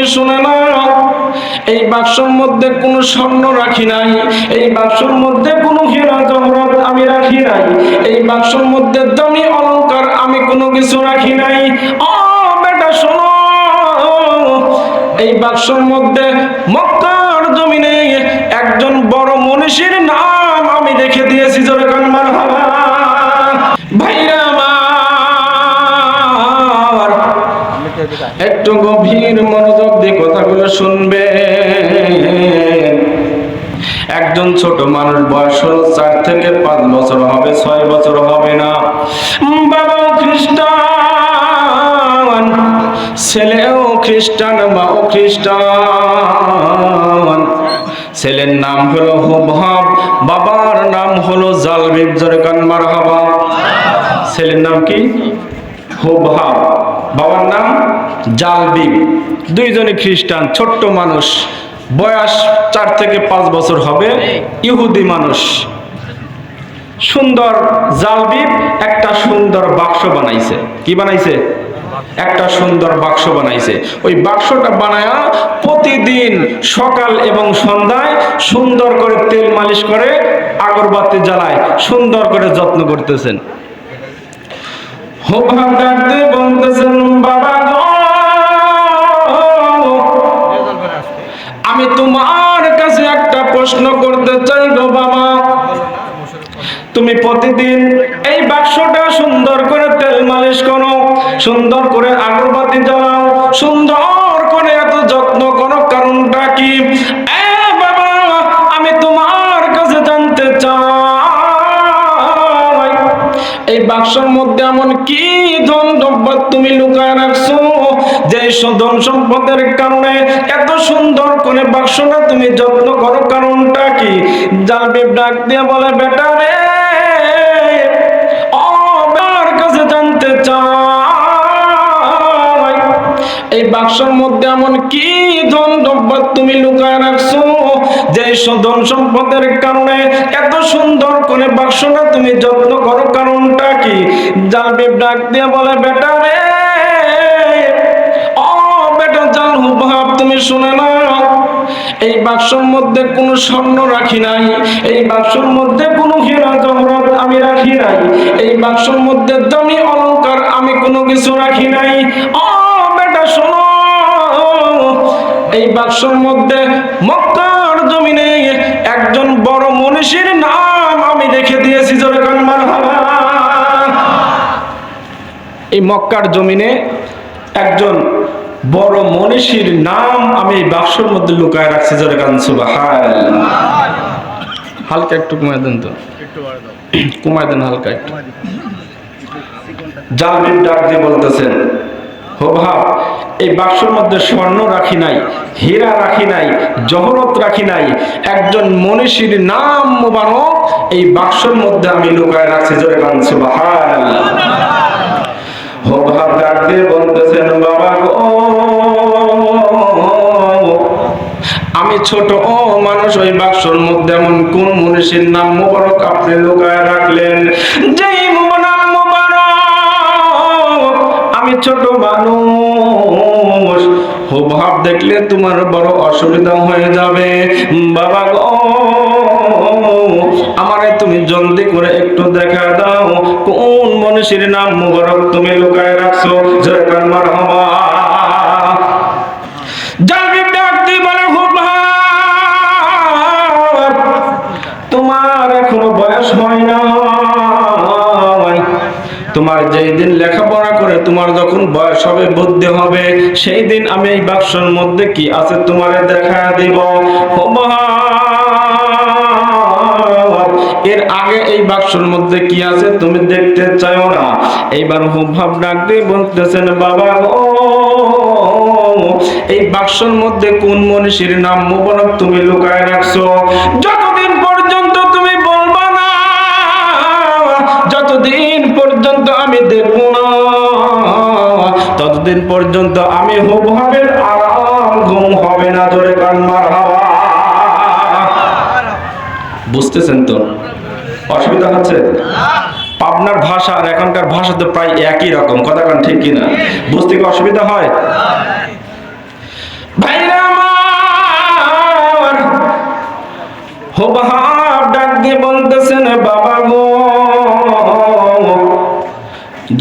তুমি শুনে না এই বাক্সর মধ্যে কোনো স্বর্ণ রাখি নাই, এই বাক্সর মধ্যে কোনো হীরা জহরত আমি রাখি নাই, এই বাক্সর মধ্যে দামি অলংকার আমি কোনো কিছু রাখি নাই। ও বেটা, শোনো, এই বাক্সর মধ্যে মক্কার জমিনে একজন বড় মনীষীর নাম আমি রেখে দিয়েছি, জোরে কান মারহাবা গভীর মনোযোগ দিয়ে কথাগুলো শুনবে। একজন ছোট মানুষ বয়স হলো চার থেকে পাঁচ বছর হবে, ছয় বছর হবে না। বাবা খ্রিস্টান, ছেলেও খ্রিস্টান, মাও খ্রিস্টান। ছেলের নাম হলো হুবহাব, বাবার নাম হলো জালবিব, জোরে কান মারহাবা। ছেলের নাম কি? হুবহাব। বাবার নাম জালবিব দুইজনে খ্রিস্টান, ছোট্ট মানুষ। বয়স চার থেকে পাঁচ বছর হবে, ইহুদি মানুষ। সুন্দর জালবিব একটা সুন্দর বাক্স বানাইছে। কি বানাইছে? একটা সুন্দর বাক্স বানাইছে। ওই বাক্সটা বানায়া প্রতিদিন সকাল এবং সন্ধ্যায় সুন্দর করে তেল মালিশ করে আগরবাতি জ্বালায়, সুন্দর করে যত্ন করতেছেন। আমি তোমার কাছে একটা প্রশ্ন করতে চাই বাবা। তুমি প্রতিদিন এই বাক্সটা সুন্দর করে তেল মালিশ করো, সুন্দর করে আগরবাতি জ্বালাও, সুন্দর করে এত যত্ন করো, কারণটা কি? বাক্সের মধ্যে এমন কি ধন সম্পদ তুমি লুকায় রাখছো? যে ধন সম্পদের কারণে এত সুন্দর করে বাক্সটা তুমি যত্ন করো, কারণটা কি? জালবিব ডাক দিয়ে বলে, বেটা রে ও কাছে জানতে চাই এই বাক্সের মধ্যে এমন কি ধন সম্পদ তুমি লুকায় রাখছো? যে ধন সম্পদের কারণে এত সুন্দর করে বাক্সটা তুমি যত্ন করো, কারণটা কি? জালবিব ডাক দিয়ে বলে, বেটা রে, ও বেটা জাল হুবহাব তুমি শুনে না এই বাক্সর মধ্যে কোনো স্বর্ণ রাখি নাই, এই বাক্সর মধ্যে কোনো হীরা জহরত আমি রাখি নাই, এই বাক্সর মধ্যে দামি অলংকার আমি কোনো কিছু রাখি নাই। ও এই বাক্সর মধ্যে মক্কার জমিনে একজন বড় মনীষীর নাম আমি রেখে দিয়েছি এই মক্কার জমিনে একজন বড় মনীষীর নাম আমি এই বাক্সর মধ্যে লুকায় রাখছি, জোরে সুবহান হালকা একটু কমায় দেন তো। কমায় দেন হালকা একটু। জালবিব ডাক দিয়ে বলতেছেন হো ভাব এই বাক্সর মধ্যে স্বর্ণ রাখি নাই, হীরা রাখি নাই, জহরত রাখি নাই। একজন মনীষীর নাম মোবারক এই বাক্সর মধ্যে আমি লুকায় রাখছি, জোরে কান সুবহান হো ভাব ডাক দিয়ে বলতেছেন, বাবা গো, আমি ছোট ও মানুষ, ওই বাক্সর মধ্যে এমন কোন মনীষীর নাম মোবারক আপনি লুকায় রাখলেন? যেই আমি ছোট মানুষ। ভাব দেখলে তোমার বড় অসুবিধা হয়ে যাবে। বাবা গো, আমারে তুমি জলদি করে একটু দেখা দাও। কোন মনীষীর নাম মুবারক তুমি লুকায় রাখছো? জয়কার মারহাবা তোমার যেই দিন লেখাপড়া করে তোমার যখন বয়স হবে, বুদ্ধি হবে, সেই দিন আমি এই বাক্সর মধ্যে কি আছে তোমারে দেখা দিব। এর আগে এই বাক্সর মধ্যে কি আছে তুমি দেখতে চাও না। এইবার হুবহাব ডাক দিয়ে বলতেছেন, বাবা ও এই বাক্সর মধ্যে কোন মনীষীর নাম মোবারক তুমি লুকায় রাখছো? আমি দেখব না। ততদিন পর্যন্ত আমি হব হবে আরাম ঘুম হবে না, জোরে কান্নার মারা। বুঝতেছেন তো? অসুবিধা হচ্ছে? পাবনার ভাষা আর এখনকার ভাষা তো প্রায় একই রকম, কথা কান ঠিক কিনা? বুঝতে কি অসুবিধা হয়? হোবাহাব ডাক দিয়ে বলতে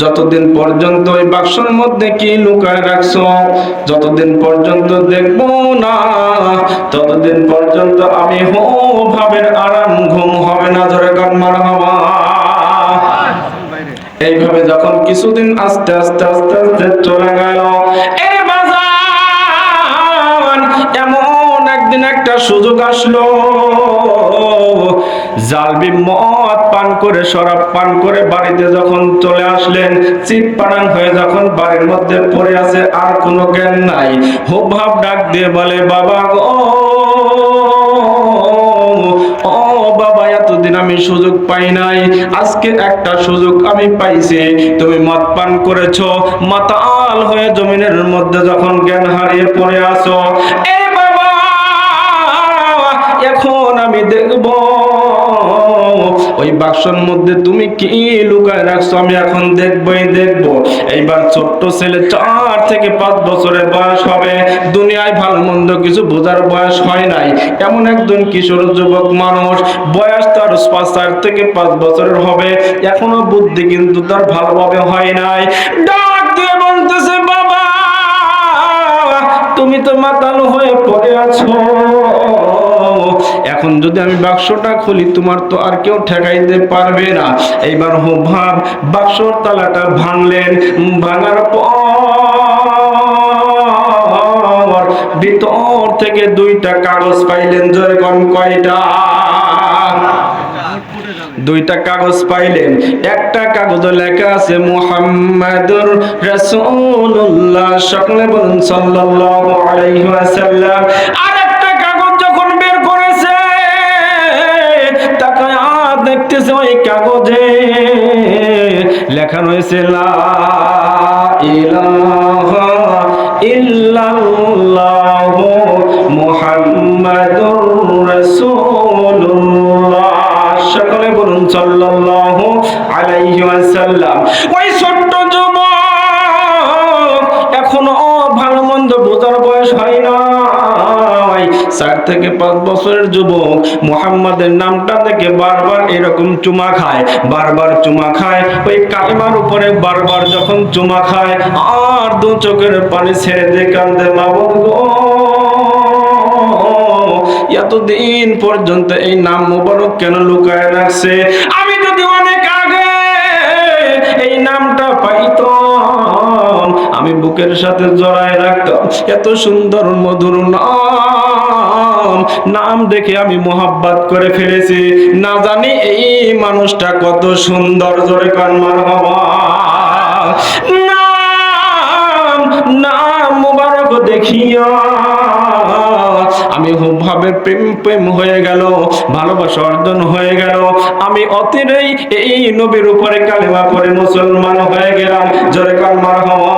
যতদিন পর্যন্ত ওই বাক্সর মধ্যে কি লুকায় রাখছো, যতদিন পর্যন্ত দেখব না, ততদিন পর্যন্ত আমি হো ভাবের আরাম ঘুম হবে না ধরে কান্নার হওয়া এইভাবে যখন কিছুদিন আস্তে আস্তে আস্তে আস্তে চলে গেল এমন একদিন একটা সুযোগ আসলো। জালবি মদ পান করে, শরাব পান করে বাড়িতে যখন চলে আসলেন পাড়ান হয়ে যখন বাড়ির মধ্যে পড়ে আছে, আর কোনো জ্ঞান নাই। হুব ভাব ডাক দিয়ে বলে, বাবা ও আমি সুযোগ পাই নাই। আজকে একটা সুযোগ আমি পাইছি। তুমি মদ পান করেছ, মাতাল হয়ে জমিনের মধ্যে যখন জ্ঞান হারিয়ে পড়ে আসো এ বাবা, এখন আমি দেখব ওই বাক্সর মধ্যে তুমি কি লুকায় রাখছো? আমি এখন দেখবই, দেখব। এইবার ছোট্ট ছেলে চার থেকে পাঁচ বছরের বয়স হবে। দুনিয়ায় ভালো মন্দ কিছু বোঝার বয়স হয় নাই। এমন একজন কিশোর যুবক মানুষ, বয়স তার পাঁচ চার থেকে পাঁচ বছরের হবে। এখনও বুদ্ধি কিন্তু তার ভালোভাবে হয় নাই। ডাক বলতেছে, বাবা, তুমি তো মাতাল হয়ে পড়ে আছো। যদি আমি বাক্সটা খুলি, তোমার তো আর কেউ ঠেকাইতে পারবে না। এইবার হো ভাব বাক্সর তালাটা ভাঙলেন, ভাঙার পর ভিতর থেকে দুইটা কাগজ পাইলেন যেরকম কয়টা? দুইটা কাগজ পাইলেন, একটা কাগজে লেখা আছে, মুহাম্মাদুর রাসূলুল্লাহ সকলে বলুন সাল্লাল্লাহু আলাইহি ওয়াসাল্লাম। আর রয়েছে লা ইলাহা ইল্লাল্লাহু মুহাম্মাদুর চার থেকে পাঁচ বছরের যুবক মুহাম্মাদের নামটা দেখে বারবার এরকম চুমা খায়, বারবার চুমা খায়। ওই কালিমার উপরে বারবার যখন চুমা খায়, আর দু চোখের পানি ছেড়ে দিয়ে কান্দে মা এতদিন পর্যন্ত এই নাম মোবারক কেন লুকায় রাখছে? আমি যদি অনেক আগে এই নামটা পাইতাম, আমি বুকের সাথে জড়ায় রাখতাম। এত সুন্দর মধুর নাম নাম দেখে আমি মোহাব্বত করে ফেলেছি। না জানি এই মানুষটা কত সুন্দর, জোরে কান্মার নাম নাম মুবারক দেখিয়া আমি ভাবে প্রেম প্রেম হয়ে গেল, ভালোবাসা অর্জন হয়ে গেল। আমি অতিরেই এই নবীর উপরে কালেমা পরে মুসলমান হয়ে গেলাম, জোরে কালমার হওয়া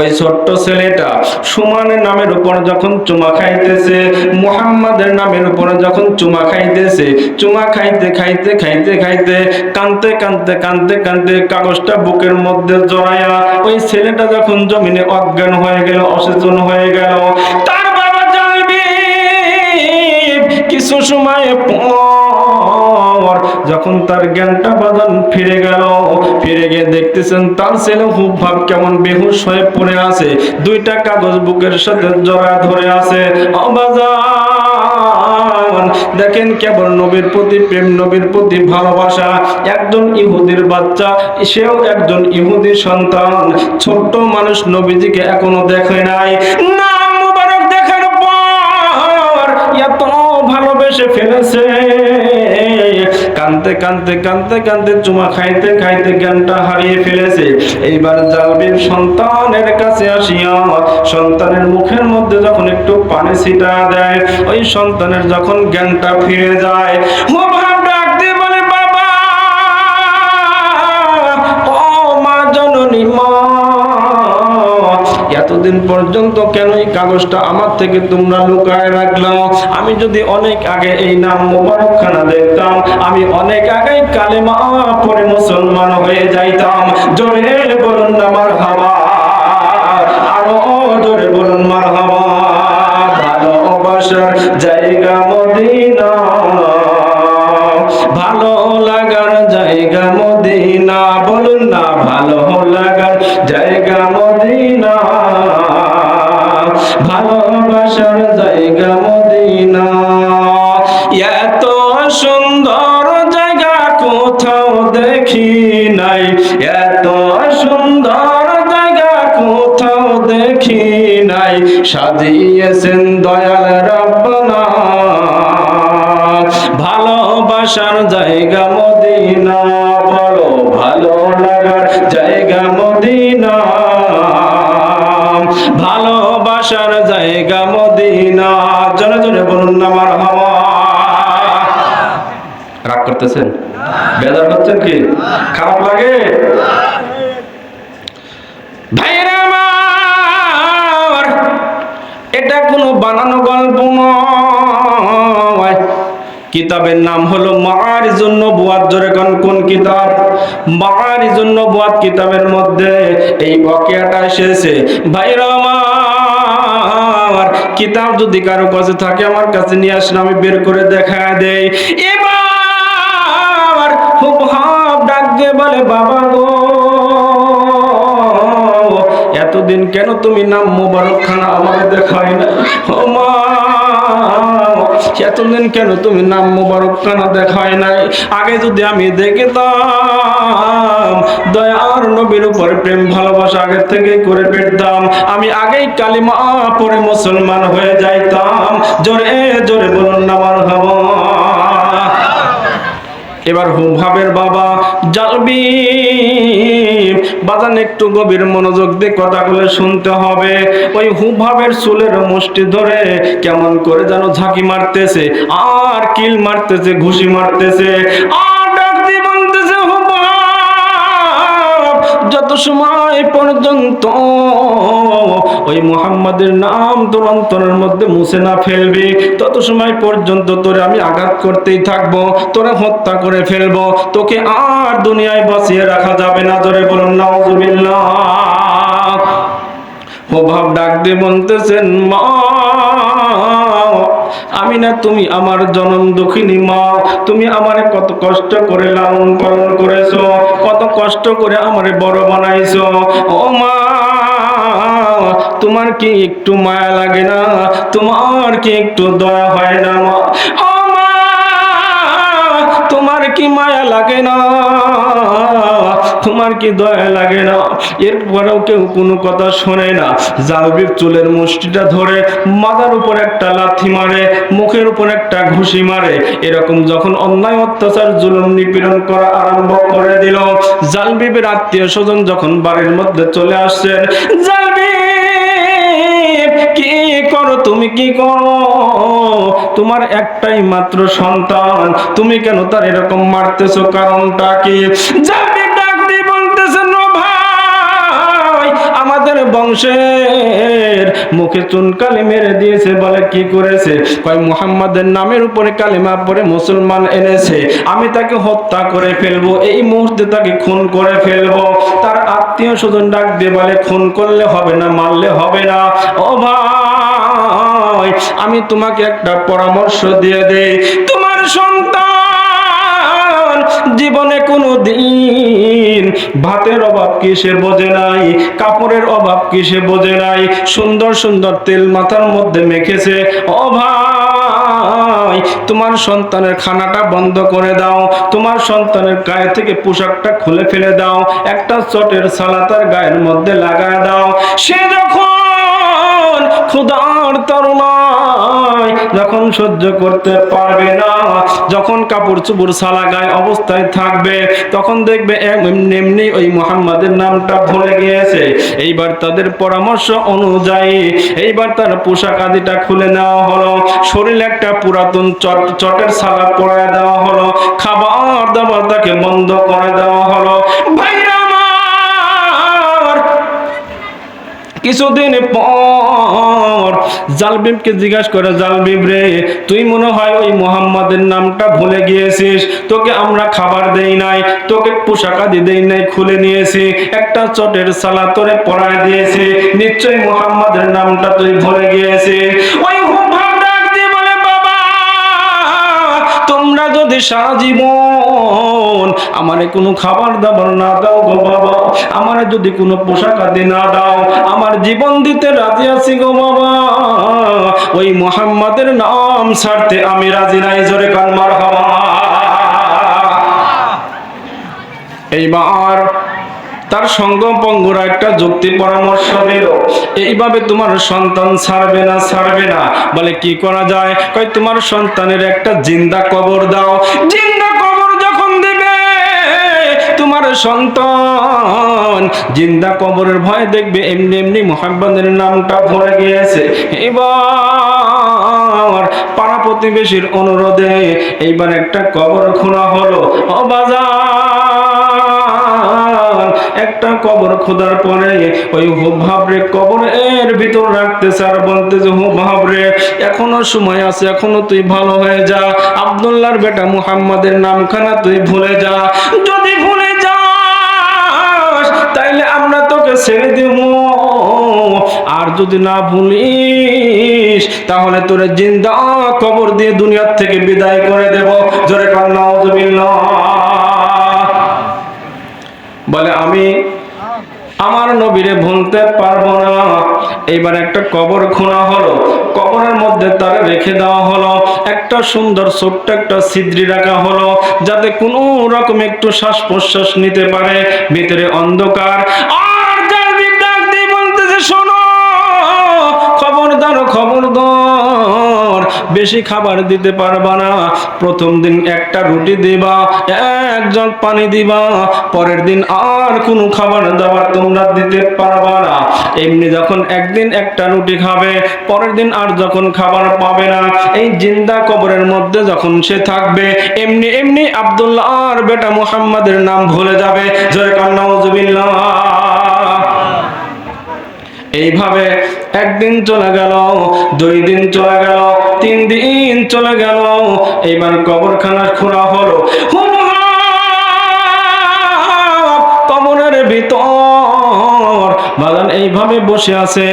ওই ছোট্ট ছেলেটা সুমানের নামের উপর যখন চুমা খাইতেছে, মুহাম্মাদের নামের উপরে যখন চুমা খাইতেছে, চুমা খাইতে খাইতে খাইতে খাইতে কানতে কানতে কানতে কানতে কাগজটা বুকের মধ্যে জড়ায়া ওই ছেলেটা যখন জমিনে অজ্ঞান হয়ে গেল, অসচেতন হয়ে গেল, তার বাবা জানবি, কিছু সময় যখন তার জ্ঞানটা বাদন ফিরে গেল, ফিরে গিয়ে দেখতেছেন তার ছেলে খুব ভাব কেমন বেহুশ হয়ে পড়ে আছে। দুইটা কাগজ বুকের সাথে জড়া ধরে আছে। দেখেন কেবল নবীর প্রতি প্রেম, নবীর প্রতি ভালোবাসা। একজন ইহুদির বাচ্চা, সেও একজন ইহুদি সন্তান। ছোট্ট মানুষ নবীজিকে এখনও দেখে নাই। নাম মুবারক দেখার পর এত ভালোবেসে ফেলেছে। কানতে কানতে কানতে কানতে চুমা খাইতে খাইতে জ্ঞানটা হারিয়ে ফেলেছে। এইবার জালবির সন্তানের কাছে আসিয়া সন্তানের মুখের মধ্যে যখন একটু পানি ছিটা দেয়, ওই সন্তানের যখন জ্ঞানটা ফিরে যায়, ও ভাব ডাক বলে, বাবা, ও মা জননী মা এতদিন পর্যন্ত কেন এই কাগজটা আমার থেকে তোমরা লুকায় রাখলাম আমি যদি অনেক আগে এই নাম মোবারকখানা দেখতাম, আমি অনেক আগে কালেমা পরে মুসলমান হয়ে যাইতাম। জোরে বলুন আমার হাওয়া আরও জোরে বলুন মার ভালোবাসার জায়গা মদিনা। ভালো লাগার জায়গা মদিনা। বলুন না, ভালো লাগার জায়গা মদিনা। ভালোবাসার জায়গা মদিনা। এত সুন্দর জায়গা কোথাও দেখি নাই। এত সুন্দর জায়গা কোথাও দেখি নাই। সাজিয়েছেন দয়াল রব্বানা। ভালোবাসার জায়গা মদিনা। জায়গা মদিনা। জনে জনে বলুন না আমার হাওয়া। রাগ করতেছেন? বেজার করছেন কি? খারাপ লাগে? এটা কোনো বানানো গল্প নয়। কিতাবের নাম হলো মারিজুন নবুয়াত। জোরে কোন কোন কিতাব? মারিজুন নবুয়াত কিতাবের মধ্যে এই ওয়াকিয়াটা এসেছে। ভাইরা কিতাব যদি কারও কাছে থাকে, আমার কাছে নিয়ে আসলে আমি বের করে দেখা দেই। এবার খুব হাব ডাক দিয়ে বলে, বাবা গো, এতদিন কেন তুমি নাম মোবারক খানা আমাকে দেখায় না? ও মা এতদিন কেন তুমি নাম মোবারক কেন দেখায় নাই? আগে যদি আমি দেখতাম, দয়ার নবীর উপর প্রেম, ভালোবাসা আগের থেকে করে পেতাম আমি আগেই কালিমা পরে মুসলমান হয়ে যাইতাম। জোরে জোরে বলুন না আমার এবার হুভাবের বাবা জালবি। বাজান একটু গভীর মনোযোগ দিয়ে কথাগুলো শুনতে হবে। ওই হুভাবের চুলের মুষ্টি ধরে কেমন করে যেন ঝাঁকি মারতেছে, আর কিল মারতেছে, ঘুষি মারতেছে। আর ডাক দিয়ে বলতেছে হুভাব যত সময় পর্যন্ত ওই মুহাম্মাদের নাম তোর অন্তরের মধ্যে মুছে না ফেলবি। তত সময় পর্যন্ত তোরে আমি আঘাত করতেই থাকব, তোরে হত্যা করে ফেলব। তোকে আর দুনিয়ায় বসিয়ে রাখা যাবে না ধরে বলুন, নাউজুবিল্লাহ। ও ভাব ডাক দিয়ে বলতেছেন, মা আমি না তুমি আমার জনম দুঃখিনী মা তুমি আমারে কত কষ্ট করে লালন পালন করেছ, কত কষ্ট করে আমারে বড় বানাইছো। ও মা, তোমার কি একটু মায়া লাগে না? তোমার কি একটু দয়া হয় না মা? ও মা, তোমার কি মায়া লাগে না? তোমার কি দয়া লাগে না? এরপরেও কেউ কোনো কথা শোনে না। জালবির চুলের মুষ্টিটা ধরে মাথার উপর একটা লাথি মারে, মুখের উপর একটা ঘুষি মারে। এরকম যখন অন্যায়, অত্যাচার, জুলুম, নিপীড়ন করা আরম্ভ করে দিল। জালবিবের আত্মীয় স্বজন যখন বাড়ির মধ্যে চলে আসছেন কি করো তুমি, কি করো? তোমার একটাই মাত্র সন্তান। তুমি কেন তার এরকম মারতেছো? কারণটা কি? জালবি বংশের মুখে চুনকালি মেরে দিয়েছে, বলে কি করেছে? কয়, মুহাম্মাদের নামের উপরে কালিমা পরে মুসলমান এনেছে। আমি তাকে হত্যা করে ফেলব, এই মুহূর্তে তাকে খুন করে ফেলব। তার আত্মীয় স্বজন ডাক দিয়ে বলে, খুন করলে হবে না, মারলে হবে না। ও ভাই, আমি তোমাকে একটা পরামর্শ দিয়ে দেই। তোমার সন্তান জীবনে কোনো দিন ভাতের অভাব কি সে বোঝে নাই? কাপড়ের অভাব কি সে বোঝে নাই? সুন্দর সুন্দর তেল মাথার মধ্যে মেখেছে। ভাই, তোমার সন্তানের খানাটা বন্ধ করে দাও। তোমার সন্তানের গায়ে থেকে পোশাকটা খুলে ফেলে দাও। একটা চটের সালা তার গায়ের মধ্যে লাগায় দাও। সে যখন ক্ষুধার তরুণায় যখন সহ্য করতে পারবে না, যখন কাপড় চুপুর সালা গায়ে অবস্থায় থাকবে, তখন দেখবে এমনি ওই মোহাম্মদের নামটা ভুলে গিয়েছে। এইবার তাদের পরামর্শ অনুযায়ী, এইবার তার পোশাক আদিটা খুলে নেওয়া হলো। শরীরে একটা পুরাতন চট চটের সালা পরায় দেওয়া হলো। খাবার দাবার তাকে বন্ধ করে দেওয়া হলো। ভাইরা কিছুদিন পর জালবিবকে জিজ্ঞাসা করে জালবিব রে, তুই মনে হয় ওই মোহাম্মদের নামটা ভুলে গিয়েছিস? তোকে আমরা খাবার দেই নাই, তোকে পোশাক আদি দেই নাই, খুলে নিয়েছি, একটা চটের সালা তোরে পরায় দিয়েছি, নিশ্চয়ই মোহাম্মদের নামটা তুই ভুলে গিয়েছিস? ওই বলে, বাবা, তোমরা যদি সারা জীবন আমারে কোনো খাবার দাবার না দাও গো বাবা। আমারে যদি কোনো পোশাক আদি না দাও, আমার জীবন দিতে রাজি আছি গো বাবা। ওই মোহাম্মদের নাম ছাড়তে আমি রাজি নাই, জোরে কান মার এইবার তার সঙ্গ পঙ্গুরা একটা যুক্তি পরামর্শ দিল। এইভাবে তোমার সন্তান ছাড়বে না ছাড়বে না। বলে, কি করা যায়? কয়, তোমার সন্তানের একটা জিন্দা কবর দাও। জিন্দা তোমার সন্তান। জিন্দা কবরের ভয় দেখবে, এমনি এমনি মোহাম্মদের নামটা ভরে গিয়েছে। এবার পাড়া প্রতিবেশীর অনুরোধে এইবার একটা কবর খোলা হলো। ও বাজার, একটা কবর খোদার পরে ওই হুব ভাবরে কবর এর ভিতর রাখতেছে আর বলতেছে হুব ভাবরে এখনও সময় আছে, এখনও তুই ভালো হয়ে যা। আব্দুল্লাহর বেটা মুহাম্মাদের নামখানা তুই ভুলে যা। যদি ভুলে তোকে ছেড়ে দেব। আর যদি না ভুলিস, তাহলে তোরে জিন্দা কবর দিয়ে দুনিয়ার থেকে বিদায় করে দেব। জোরে কান্না বলে, আমি আমার নবীরে ভুলতে পারব না। এইবার একটা কবর খোঁড়া হলো। কবরের মধ্যে তার রেখে দেওয়া হলো। একটা সুন্দর, ছোট্ট একটা ছিদ্রি রাখা হলো, যাতে কোনো রকম একটু শ্বাস প্রশ্বাস নিতে পারে। ভিতরে অন্ধকার। বেশি খাবার দিতে পারবা না। প্রথম দিন একটা রুটি দিবা, এক জগ পানি দিবা, পরের দিন আর কোনো খাবার দাবার তোমরা দিতে পারবা না। এমনি যখন একদিন একটা রুটি খাবে, পরের দিন আর যখন খাবার পাবে না, এই জিন্দা কবরের মধ্যে যখন সে থাকবে, এমনি এমনি আব্দুল্লাহ আর বেটা মুহাম্মাদের নাম ভুলে যাবে। জয় কান্না এইভাবে একদিন চলে গেল, দুই দিন চলে গেল, তিন দিন চলে গেল, এইবার কবরখানা খোলা হলো। কবরের ভিতর বাগান এইভাবে বসে আছে,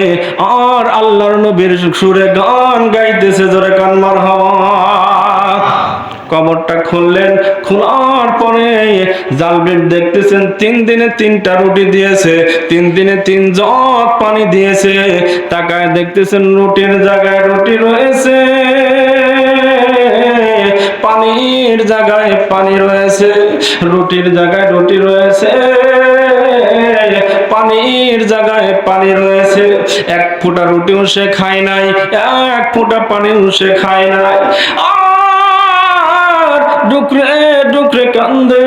আর আল্লাহর নবীর সুরে গান গাইতেছে, জোরে কান মার হওয়া। কবরটা খুললেন খোলার পরে জালবির দেখতেছেন, তিন দিনে তিনটা রুটি দিয়েছে, তিন দিনে তিন জগ পানি দিয়েছে। তাকায় দেখতেছেন রুটির জায়গায় রুটি রয়েছে। পানির জায়গায় পানি রয়েছে, রুটির জায়গায় রুটি রয়েছে। পানির জায়গায় পানি রয়েছে, এক ফোঁটা রুটিও সে খায় নাই, এক ফোঁটা পানিও সে খায় নাই। ডুকরে ডুকরে কান্দে।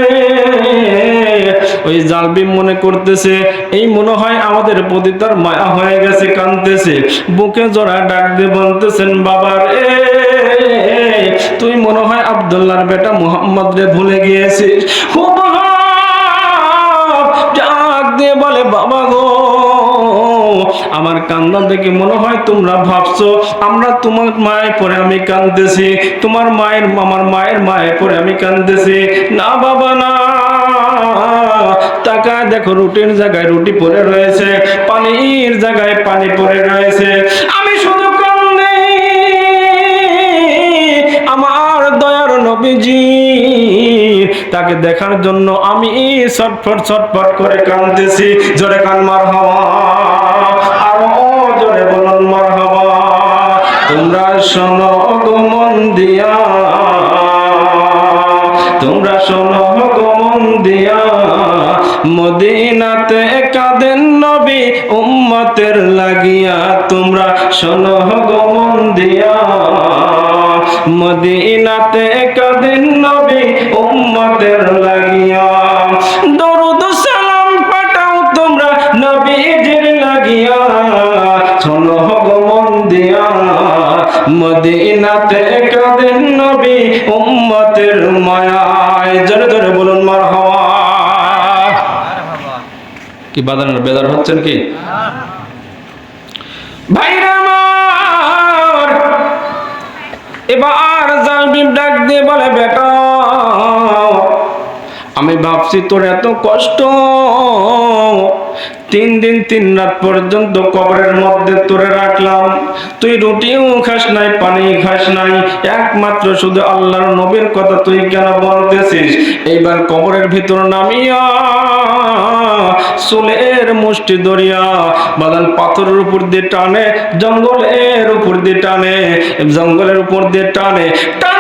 ওই জালবিম মনে করতেছে, এই মনে হয় আমাদের প্রতি তার মায়া হয়ে গেছে কান্দতেছে বুকে জোড়া ডাক দিয়ে বলতেছেন বাবার এ তুই মনে হয় আব্দুল্লাহর বেটা মোহাম্মদ রে ভুলে গিয়েছিস? ডাক দিয়ে বলে, বাবা গো আমার কান্না দেখে মনে হয় তোমরা ভাবছ, আমরা তোমার মায়ের পরে আমি কান্দতেছি তোমার মায়ের, আমার মায়ের মায়ের পরে আমি কান্দতেছি না বাবা, না। তাকায় দেখো রুটির জায়গায় রুটি পড়ে রয়েছে, পানির জায়গায় পানি পড়ে রয়েছে। আমি শুধু কান্দি। আমার দয়ার নবীজি, তাকে দেখার জন্য আমি ছটফট ছটফট করে কান্দতেছি জোরে কান মার হওয়া। তোমরা শোনো গো মন দিয়া। তোমরা শোনো গো মন দিয়া। মদিনাতে কাঁদেন নবী উম্মতের লাগিয়া। তোমরা শোনো গো মন দিয়া। মদিনাতে কাঁদেন নবী উম্মতের লাগিয়া। দরুদ সালাম পাঠাও তোমরা নবীজির লাগিয়া। শোনো গো মদিনাতে কাঁদেন নবী উম্মতের মায়ায় জোরে জোরে বলুন মার হওয়া কি বাদান বেদার হচ্ছেন কি? ভাইরা আমার, এবার জালবিম ডাক দিয়ে বলে, বেটা, আমি ভাবছি তোর এত কষ্ট। তিন দিন, তিন রাত পর্যন্ত কবরের মধ্যে তোরে রাখলাম। তুই রুটিও খাস নাই পানি খাস নাই, একমাত্র শুধু আল্লাহর নবীর কথা তুই কেন বলতেছিস? এইবার কবরের ভিতর নামিয়া চুলের মুষ্টি দরিয়া বাদান পাথরের উপর দিয়ে টানে, জঙ্গলের উপর দিয়ে টানে, জঙ্গলের উপর দিয়ে টানে টানতে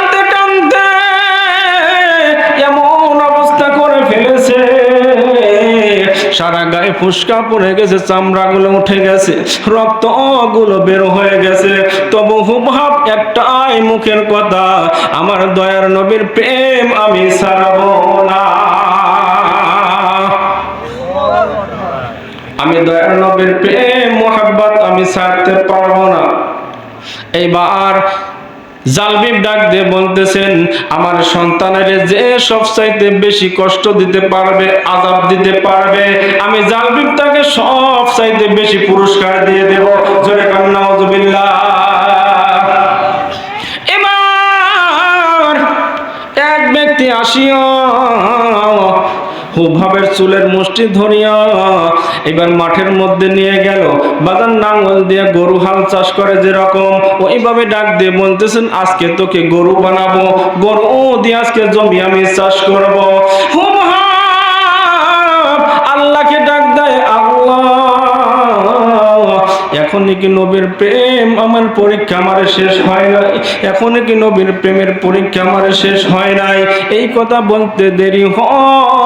সারা গায়ে ফুসকা পড়ে গেছে, চামড়াগুলো উঠে গেছে রক্তগুলো বের হয়ে গেছে। তবু হুভাব একটাই মুখের কথা, আমার দয়ার নবীর প্রেম আমি সারাবো না। আমি দয়ার নবীর প্রেম, মোহাব্বত আমি ছাড়তে পারব না। এইবার জালবিব ডাক দিয়ে বলতেছেন, আমার সন্তানের যে সব চাইতে বেশি কষ্ট দিতে পারবে, আজাব দিতে পারবে, আমি জালবিব তাকে সব চাইতে বেশি পুরস্কার দিয়ে দেব। জোরে এবার এক ব্যক্তি আসিয়া হুভাবের চুলের মুষ্টি ধরিয়া এবার মাঠের মধ্যে নিয়ে গেল। বাগান নাঙ্গল দিয়ে গরু হাল চাষ করে যেরকম, ওইভাবে ডাক দিয়ে বলতেছেন, আজকে তোকে গরু বানাবো, গরু দিয়ে আজকে জমি আমি চাষ করব। আল্লাহকে ডাক দেয়, আল্লাহ, এখনই কি নবীর প্রেম আমার পরীক্ষা আমার শেষ হয় নাই? এখনই কি নবীর প্রেমের পরীক্ষা আমার শেষ হয় নাই? এই কথা বলতে দেরি হয়।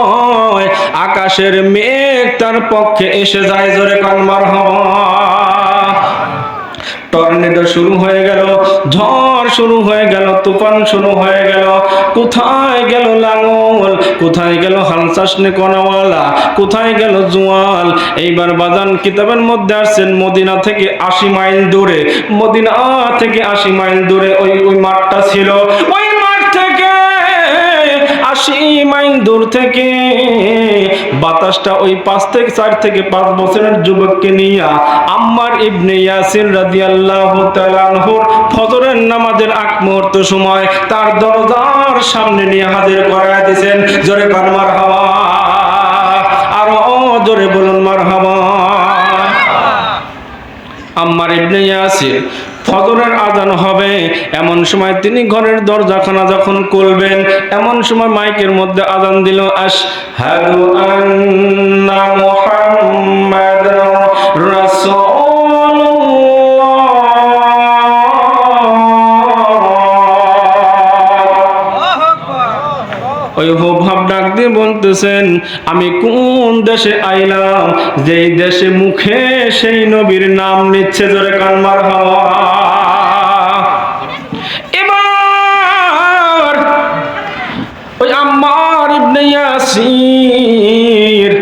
আকাশের মেঘ তার পক্ষে এসে যায় জোরে কানমার টর্নেডো শুরু হয়ে গেল, ঝড় শুরু হয়ে গেল, তুফান শুরু হয়ে গেল। কোথায় গেল লাঙল? কোথায় গেল হালচাসনে কনাওয়ালা কোথায় গেল জোয়াল? এইবার বাজান কিতাবের মধ্যে আসছেন, মদিনা থেকে আশি মাইল দূরে। মদিনা থেকে আশি মাইল দূরে ওই ওই মাঠটা ছিল। ওই আশি মাইল দূর থেকে। বাতাসটা ওই পাঁচ থেকে চার থেকে পাঁচ বছরের যুবককে নিয়ে আম্মার ইবনে ইয়াসির রাদিয়াল্লাহু তাআলাহুর ফজরের নামাজের আগ মুহূর্ত সময় তার দরজার সামনে নিয়ে হাজির করায় দিয়েছেন। জোরে কান মারহাবা। আরও জোরে বলুন, মারহাবা। আম্মার ইবনে ইয়াসির ফজরের আজান হবে। এমন সময় তিনি ঘরের দরজাখানা যখন খুলবেন, এমন সময় মাইকের মধ্যে আজান দিল আস আন্না আমি কোন দেশে আইলাম? যেই দেশে মুখে সেই নবীর নাম নিচ্ছে জোরে কানমার হওয়া। এবার ওই ইবনে ইয়াসির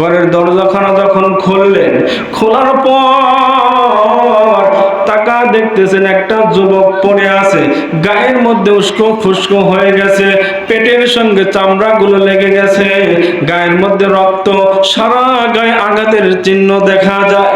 ঘরের দরজাখানা যখন খুললেন, খোলার পর তাকা দেখতেছেন একটা যুবক পড়ে আছে, গায়ের মধ্যে উস্কো ফুস্কো হয়ে গেছে। পেটের সঙ্গে চামড়াগুলো লেগে গেছে। গায়ের মধ্যে রক্ত সারা গায়ে আঘাতের চিহ্ন দেখা যায়।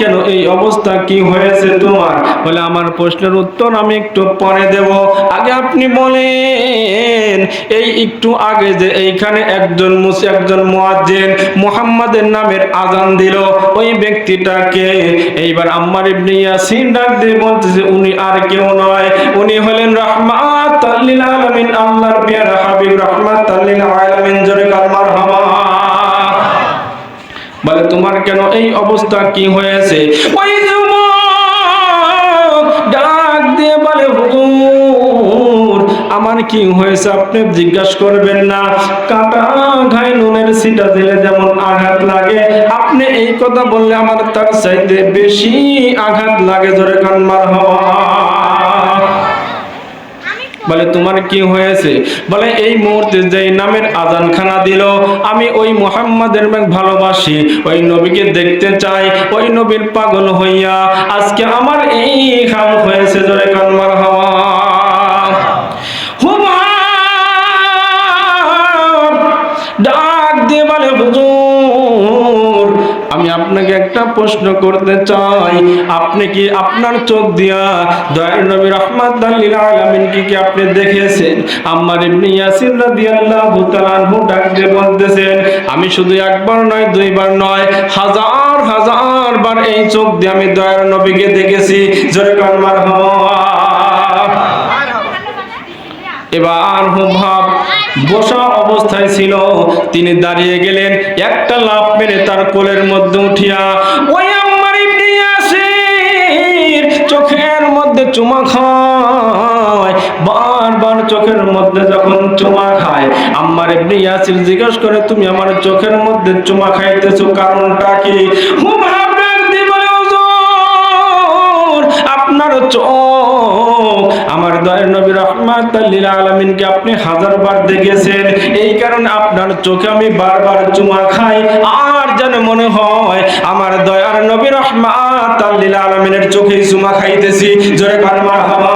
কেন এই অবস্থা কি হয়েছে তোমার? বলে, আমার প্রশ্নের উত্তর আমি একটু পরে দেব। আগে আপনি বলেন, এই একটু আগে যে এইখানে একজন মুসি, একজন মুয়াজ্জিন মুহাম্মাদের নামের আজান দিল। ওই ব্যক্তিটাকে এইবার আম্মার ইবনে ইয়াসিন ডাক দিয়ে বলতেছে, উনি আর কেউ নয়। উনি হলেন রাহমাত আলামিন, আল্লাহর পেয়ারা হাবিব রাহমাত আলামিন, জোরে কালমার হামা বলে, তোমার কেন এই অবস্থা? কি হয়েছে? ওই ডাক দিয়ে বলে আমার কি হয়েছে আপনি জিজ্ঞাসা করবেন না? কাটা ঘাই নুনের সিটা দিলে যেমন আঘাত লাগে। আপনি এই কথা বললে আমার তার চাইতে বেশি আঘাত লাগে, জোরে কানমার হওয়া। বলে, তোমার কি হয়েছে? বলে, এই মুহূর্তে যে নামের আজান খানা দিল, আমি ওই মোহাম্মদের ভালোবাসি। ওই নবীকে দেখতে চাই, ওই নবীর পাগল হইয়া। আজকে আমার এই খাম হয়েছে, জোরে কানমার প্রশ্ন করতে চাই, আপনি কি আপনার চোখ দিয়া দয়ার নবী রহমাত আলামিন কি কি আপনি দেখেছেন? আম্মার ইবনে ইয়াসির রাদিয়াল্লাহু তাআলা আনহু ডাক বলতেছেন, আমি শুধু একবার নয়, দুইবার নয়, হাজার হাজার বার এই চোখ দিয়ে আমি দয়ার নবীকে দেখেছি। জোরে কান মারহাবা। এবার ভাব বসা অবস্থায় ছিল। তিনি দাঁড়িয়ে গেলেন, একটা লাভ মেরে তার কোলের মধ্যে উঠিয়া। ওই ইবনে চোখের মধ্যে চুমা খায়। বারবার চোখের মধ্যে যখন চুমা খায় আমার ইবনে ইয়াসির জিজ্ঞেস করে, তুমি আমার চোখের মধ্যে চুমা খাইতেছো কারণটা কি? আপনার চোখ আমার দয়ের নবী রহমাত আলমিনকে আপনি হাজার বার দেখেছেন। এই কারণে আপনার চোখে আমি বারবার চুমা খাই। আর যেন মনে হয় আমার দয়ার নবী রহমাত আলমিনের আলামিনের চোখে চুমা খাইতেছি। জোরে কান মারহাবা।